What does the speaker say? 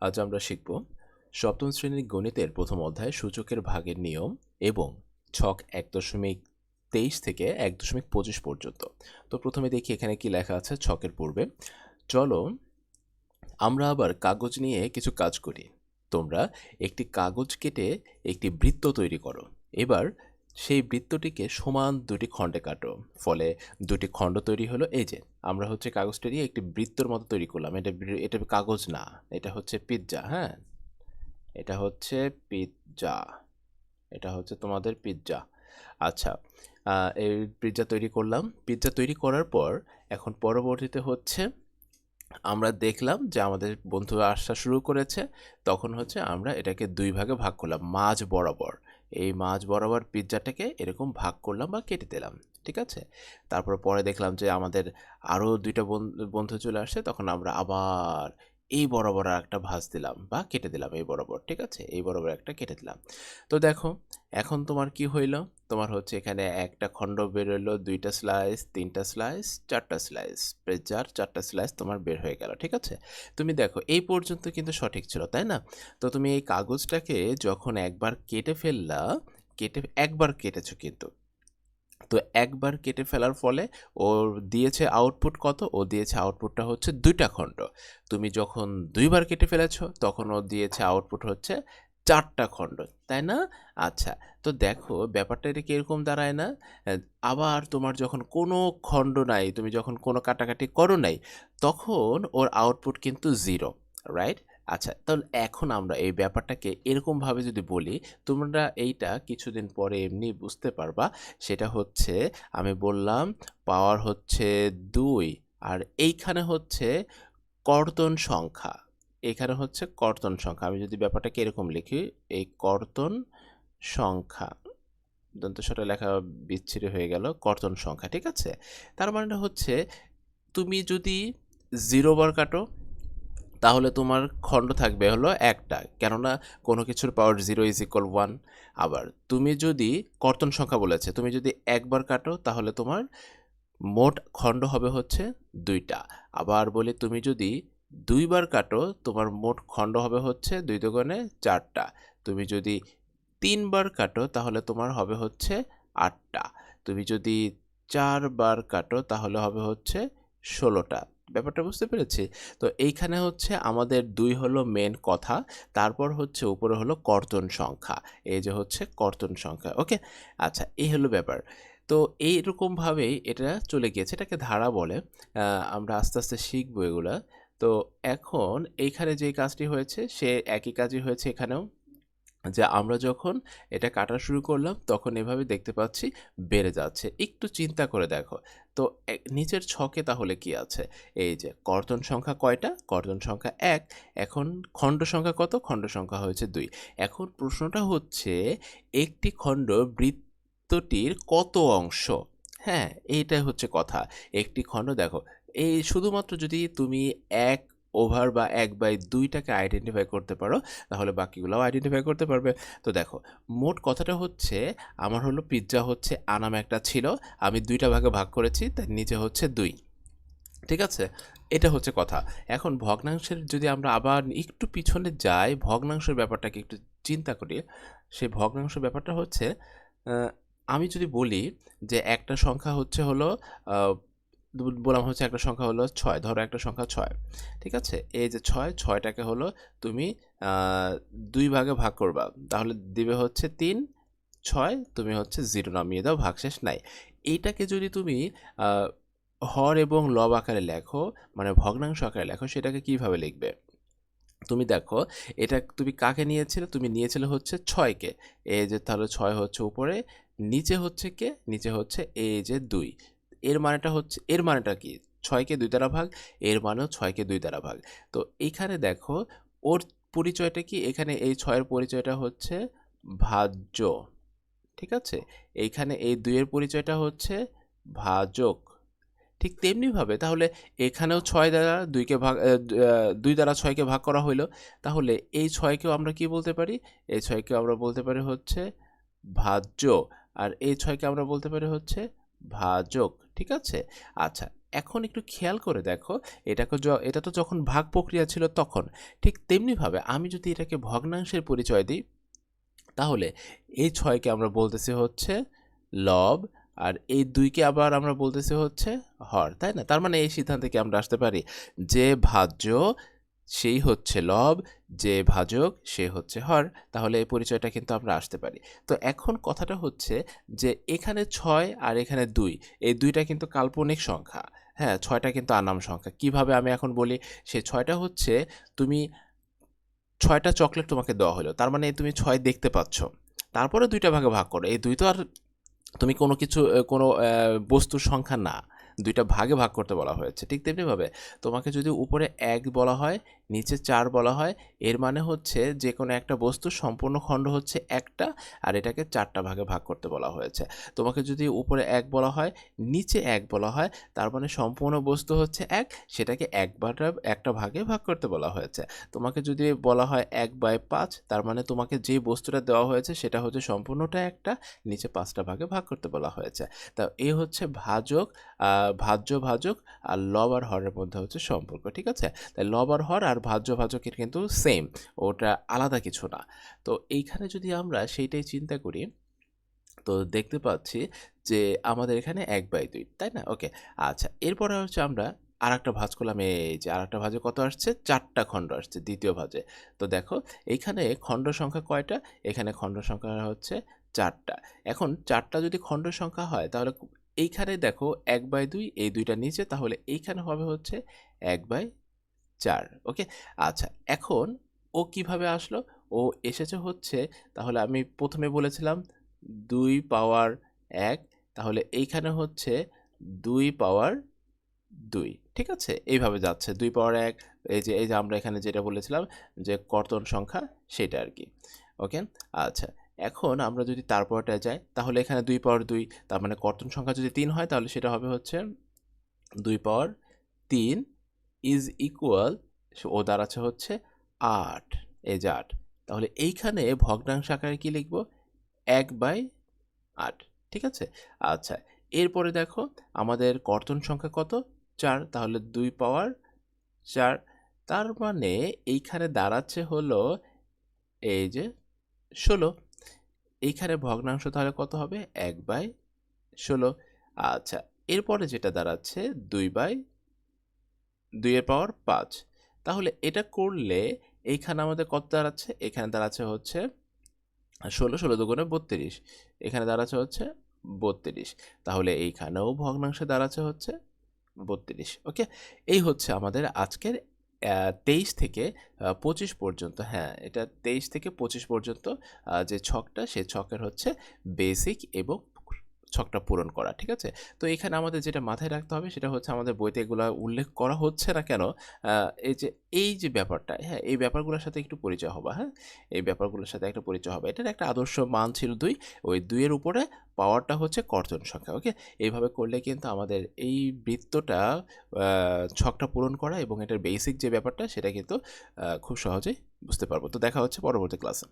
আজ আমরা শিখব সপ্তম শ্রেণির গণিতের প্রথম অধ্যায় সূচকের ভাগের নিয়ম এবং ছক এক দশমিক তেইশ থেকে এক দশমিক পঁচিশ পর্যন্ত। তো প্রথমে দেখি এখানে কি লেখা আছে ছকের পূর্বে। চলো আমরা আবার কাগজ নিয়ে কিছু কাজ করি। তোমরা একটি কাগজ কেটে একটি বৃত্ত তৈরি করো। এবার সেই বৃত্তটিকে সমান দুটি খণ্ডে কাটো। ফলে দুটি খণ্ড তৈরি হলো এই যে, আমরা হচ্ছে কাগজটা দিয়ে একটি বৃত্তর মতো তৈরি করলাম। এটা এটা কাগজ না, এটা হচ্ছে পিৎজা হ্যাঁ? এটা হচ্ছে পিৎজা এটা হচ্ছে তোমাদের পিৎজা আচ্ছা এই পিৎজা তৈরি করলাম। পিৎজা তৈরি করার পর এখন পরবর্তীতে হচ্ছে আমরা দেখলাম যে আমাদের বন্ধুরা আসা শুরু করেছে, তখন হচ্ছে আমরা এটাকে দুই ভাগে ভাগ করলাম, মাঝ বরাবর। এই মাছ বরাবর পিৎজাটাকে এরকম ভাগ করলাম বা কেটে দিলাম, ঠিক আছে? তারপর পরে দেখলাম যে আমাদের আরও দুইটা বন- বন্ধু চলে আসছে, তখন আমরা আবার এই বরাবর একটা ভাঁজ দিলাম বা কেটে দিলাম এই বরাবর, ঠিক আছে? এই বরাবর একটা কেটে দিলাম। তো দেখো, এখন তোমার কি হইল? তোমার হচ্ছে এখানে একটা খণ্ড বেরোলো দুইটা স্লাইস তিনটা স্লাইস চারটা স্লাইস পেজার চারটা স্লাইস তোমার বের হয়ে গেল, ঠিক আছে? তুমি দেখো, এই পর্যন্ত কিন্তু সঠিক ছিল, তাই না? তো তুমি এই কাগজটাকে যখন একবার কেটে ফেললা, কেটে, একবার কেটেছো কিন্তু তো একবার কেটে ফেলার ফলে ওর দিয়েছে আউটপুট কত? ও দিয়েছে আউটপুটটা হচ্ছে দুইটা খণ্ড। তুমি যখন দুইবার কেটে ফেলেছো, তখন ও দিয়েছে আউটপুট হচ্ছে চারটা খণ্ড। তাই না? আচ্ছা তো দেখো, ব্যাপারটা এটা কীরকম দাঁড়ায় না? আবার তোমার যখন কোনো খণ্ড নাই, তুমি যখন কোনো কাটাকাটি করো নাই, তখন ওর আউটপুট কিন্তু জিরো রাইট আচ্ছা তাহলে এখন আমরা এই ব্যাপারটাকে এরকমভাবে যদি বলি, তোমরা এইটা কিছুদিন পরে এমনি বুঝতে পারবা। সেটা হচ্ছে, আমি বললাম পাওয়ার হচ্ছে দুই আর এইখানে হচ্ছে কর্তন সংখ্যা। এখানে হচ্ছে কর্তন সংখ্যা। আমি যদি ব্যাপারটাকে এরকম লিখি, এই কর্তন সংখ্যা দন্তস্বটা লেখা বিচ্ছিরি হয়ে গেল, কর্তন সংখ্যা, ঠিক আছে? তার মানেটা হচ্ছে, তুমি যদি জিরো বার কাটো তাহলে তোমার খণ্ড থাকবে হলো একটা। কেননা কোনো কিছুর power zero is equal one আবার তুমি যদি কর্তন সংখ্যা বলেছে, তুমি যদি একবার কাটো, তাহলে তোমার মোট খণ্ড হবে হচ্ছে দুইটা। আবার বলি তুমি যদি দুইবার কাটো, তোমার মোট খণ্ড হবে হচ্ছে দুই দোকানে চারটা। তুমি যদি তিনবার কাটো, তাহলে তোমার হবে হচ্ছে আটটা। তুমি যদি চারবার কাটো, তাহলে হবে হচ্ছে ষোলোটা। ব্যাপারটা বুঝতে পেরেছি? তো এইখানে হচ্ছে আমাদের দুই হলো মেন কথা, তারপর হচ্ছে উপরে হলো কর্তন সংখ্যা। এই যে হচ্ছে কর্তন সংখ্যা ওকে আচ্ছা এই হলো ব্যাপার। তো এইরকমভাবেই এটা চলে গিয়েছে, এটাকে ধারা বলে। আমরা আস্তে আস্তে শিখব এগুলা। তো এখন এইখানে যে কাজটি হয়েছে, সে একই কাজই হয়েছে এখানেও? যে আমরা যখন এটা কাটা শুরু করলাম, তখন এভাবে দেখতে পাচ্ছি বেড়ে যাচ্ছে। একটু চিন্তা করে দেখো। তো নিচের ছকে তাহলে কি আছে? এই যে কর্তন সংখ্যা কয়টা? কর্তন সংখ্যা এক। এখন খণ্ড সংখ্যা কত? খণ্ড সংখ্যা হয়েছে দুই। এখন প্রশ্নটা হচ্ছে, একটি খণ্ড বৃত্তটির কত অংশ? হ্যাঁ এইটাই হচ্ছে কথা। একটি খণ্ড দেখো, এই শুধুমাত্র যদি তুমি এক ওভার বা এক বাই দুইটাকে আইডেন্টিফাই করতে পারো, তাহলে বাকিগুলোও আইডেন্টিফাই করতে পারবে। তো দেখো, মোট কথাটা হচ্ছে, আমার হলো পিৎজা হচ্ছে আনাম একটা ছিল, আমি দুইটা ভাগে ভাগ করেছি, তার নিচে হচ্ছে দুই। ঠিক আছে? এটা হচ্ছে কথা। এখন ভগ্নাংশের যদি আমরা আবার একটু পিছনে যাই, ভগ্নাংশের ব্যাপারটাকে একটু চিন্তা করি, সেই ভগ্নাংশ ব্যাপারটা হচ্ছে আমি যদি বলি যে একটা সংখ্যা হচ্ছে হলো বললাম হচ্ছে একটা সংখ্যা হলো ছয়, ধরো একটা সংখ্যা ছয়, ঠিক আছে? এই যে ছয়, ছয়টাকে হলো তুমি দুই ভাগে ভাগ করবা, তাহলে দিবে হচ্ছে তিন, ছয়, তুমি হচ্ছে জিরো, নামিয়ে দাও, ভাগশেষ নাই। এইটাকে যদি তুমি হর এবং লব আকারে লেখো মানে ভগ্নাংশ আকারে লেখো, সেটাকে কীভাবে লিখবে? তুমি দেখো, এটা তুমি কাকে নিয়েছিলে? তুমি নিয়েছিলে হচ্ছে ছয়কে, এই যে তাহলে ছয় হচ্ছে উপরে, নিচে হচ্ছে কে? নিচে হচ্ছে এই যে দুই এর মানেটা হচ্ছে, এর মানেটা কি? ছয়কে দুই দ্বারা ভাগ, এর মানেও ছয়কে দুই দ্বারা ভাগ। তো এইখানে দেখো, ওর পরিচয়টা কি? এখানে এই ছয়ের পরিচয়টা হচ্ছে ভাজ্য, ঠিক আছে? এইখানে এই দুইয়ের পরিচয়টা হচ্ছে ভাজক, ঠিক তেমনিভাবে। তাহলে এখানেও ছয় দ্বারা দুইকে ভাগ দুই দ্বারা ছয়কে ভাগ করা হইল। তাহলে এই ছয়কেও আমরা কি বলতে পারি? এই ছয়কেও আমরা বলতে পারি হচ্ছে ভাজ্য, আর এই ছয়কে আমরা বলতে পারি হচ্ছে ভাজক ঠিক আছে? আচ্ছা এখন একটু খেয়াল করে দেখো। এটাকে এটা তো যখন ভাগ প্রক্রিয়া ছিল তখন। ঠিক তেমনিভাবে আমি যদি এটাকে ভগ্নাংশের পরিচয় দিই, তাহলে এই ছয়কে আমরা বলতেছি হচ্ছে লব আর এই দুইকে আবার আমরা বলতেছি হচ্ছে হর, তাই না? তার মানে এই সিদ্ধান্তে কি আমরা আসতে পারি? যে ভাজ্য সেই হচ্ছে লব, যে ভাজক, সে হচ্ছে হর। তাহলে এই পরিচয়টা কিন্তু আমরা আসতে পারি। তো এখন কথাটা হচ্ছে যে এখানে ছয় আর এখানে দুই। এই দুইটা কিন্তু কাল্পনিক সংখ্যা। হ্যাঁ ছয়টা কিন্তু আনাম সংখ্যা। কীভাবে আমি এখন বলি? সে ছয়টা হচ্ছে তুমি ছয়টা চকলেট তোমাকে দেওয়া হলো। তার মানে তুমি ছয় দেখতে পাচ্ছ। তারপরে দুইটা ভাগে ভাগ করো। এই দুই তো আর তুমি কোনো কিছু, কোনো বস্তুর সংখ্যা না। দুইটা ভাগে ভাগ করতে বলা হয়েছে, ঠিক তেমনিভাবে তোমাকে যদি উপরে এক বলা হয়, নিচে চার বলা হয়, এর মানে হচ্ছে যে কোনো একটা বস্তু সম্পূর্ণ খণ্ড হচ্ছে একটা আর এটাকে চারটা ভাগে ভাগ করতে বলা হয়েছে। তোমাকে যদি উপরে এক বলা হয়, নিচে এক বলা হয়, তার মানে সম্পূর্ণ বস্তু হচ্ছে এক, সেটাকে একবার একটা ভাগে ভাগ করতে বলা হয়েছে। তোমাকে যদি বলা হয় এক বাই পাঁচ, তার মানে তোমাকে যে বস্তুটা দেওয়া হয়েছে, সেটা হচ্ছে সম্পূর্ণটা একটা, নিচে পাঁচটা ভাগে ভাগ করতে বলা হয়েছে। তা এই হচ্ছে ভাজক ভাজ্য ভাজক আর লব আর হরের মধ্যে হচ্ছে সম্পর্ক, ঠিক আছে? তাই লব আর হর আর ভাজ্য ভাজকের কিন্তু সেম ওটা আলাদা কিছু না। তো এইখানে যদি আমরা সেইটাই চিন্তা করি, তো দেখতে পাচ্ছি যে আমাদের এখানে এক বাই দুই, তাই না? ওকে আচ্ছা এরপরে হচ্ছে আমরা আর একটা ভাজ করলাম, এই যে আর একটা ভাজে কত আসছে? চারটা খণ্ড আসছে দ্বিতীয় ভাজে। তো দেখো, এইখানে খণ্ড সংখ্যা কয়টা? এখানে খণ্ড সংখ্যা হচ্ছে চারটা। এখন চারটা যদি খণ্ড সংখ্যা হয়, তাহলে এইখানে দেখো এক বাই দুই, এই দুইটা নিচে, তাহলে এইখানে হবে হচ্ছে এক বাই চার ওকে আচ্ছা এখন ও কীভাবে আসলো? ও এসেছে হচ্ছে, তাহলে আমি প্রথমে বলেছিলাম দুই পাওয়ার এক, তাহলে এইখানে হচ্ছে দুই পাওয়ার দুই, ঠিক আছে? এইভাবে যাচ্ছে, দুই পাওয়ার এক, এই যে এই যে আমরা এখানে যেটা বলেছিলাম যে কর্তন সংখ্যা সেটা আর কি ওকে আচ্ছা এখন আমরা যদি তারপরটায় যাই, তাহলে এখানে দুই পাওয়ার দুই, তার মানে কর্তন সংখ্যা যদি তিন হয়, তাহলে সেটা হবে হচ্ছে দুই পাওয়ার তিন ইজ ইকুয়াল ও দাঁড়াচ্ছে হচ্ছে আট, এই যে আট। তাহলে এইখানে ভগ্নাংশ আকারে কী লিখব? এক বাই আট, ঠিক আছে? আচ্ছা এরপরে দেখো আমাদের কর্তন সংখ্যা কত? চার, তাহলে দুই পাওয়ার চার, তার মানে এইখানে দাঁড়াচ্ছে হলো এই যে ষোলো। এইখানে ভগ্নাংশ তাহলে কত হবে? এক বাই ষোলো। আচ্ছা এরপরে যেটা দাঁড়াচ্ছে দুই বাই দুইয়ের পাওয়ার পাঁচ। তাহলে এটা করলে এইখানে আমাদের কত দাঁড়াচ্ছে? এখানে দাঁড়াচ্ছে হচ্ছে ষোলো ষোলো দুগুণে বত্রিশ। এখানে দাঁড়াচ্ছে হচ্ছে বত্রিশ। তাহলে এইখানেও ভগ্নাংশে দাঁড়াচ্ছে হচ্ছে বত্রিশ। ওকে? এই হচ্ছে আমাদের আজকের তেইশ থেকে পঁচিশ পর্যন্ত হ্যাঁ এটা তেইশ থেকে পঁচিশ পর্যন্ত যে ছকটা, সে ছকের হচ্ছে বেসিক এবং ছকটা পূরণ করা, ঠিক আছে? তো এখানে আমাদের যেটা মাথায় রাখতে হবে সেটা হচ্ছে আমাদের বইতে এগুলো উল্লেখ করা হচ্ছে না কেন? এই যে এই যে ব্যাপারটা হ্যাঁ এই ব্যাপারগুলোর সাথে একটু পরিচয় হবা হ্যাঁ? এই ব্যাপারগুলোর সাথে একটা পরিচয় হবে। এটার একটা আদর্শ মান ছিল দুই, ওই দুইয়ের উপরে পাওয়ারটা হচ্ছে কর্তন সংখ্যা, ওকে? এইভাবে করলে কিন্তু আমাদের এই বৃত্তটা ছকটা পূরণ করা এবং এটার বেসিক যে ব্যাপারটা সেটা কিন্তু খুব সহজেই বুঝতে পারব। তো দেখা হচ্ছে পরবর্তী ক্লাসে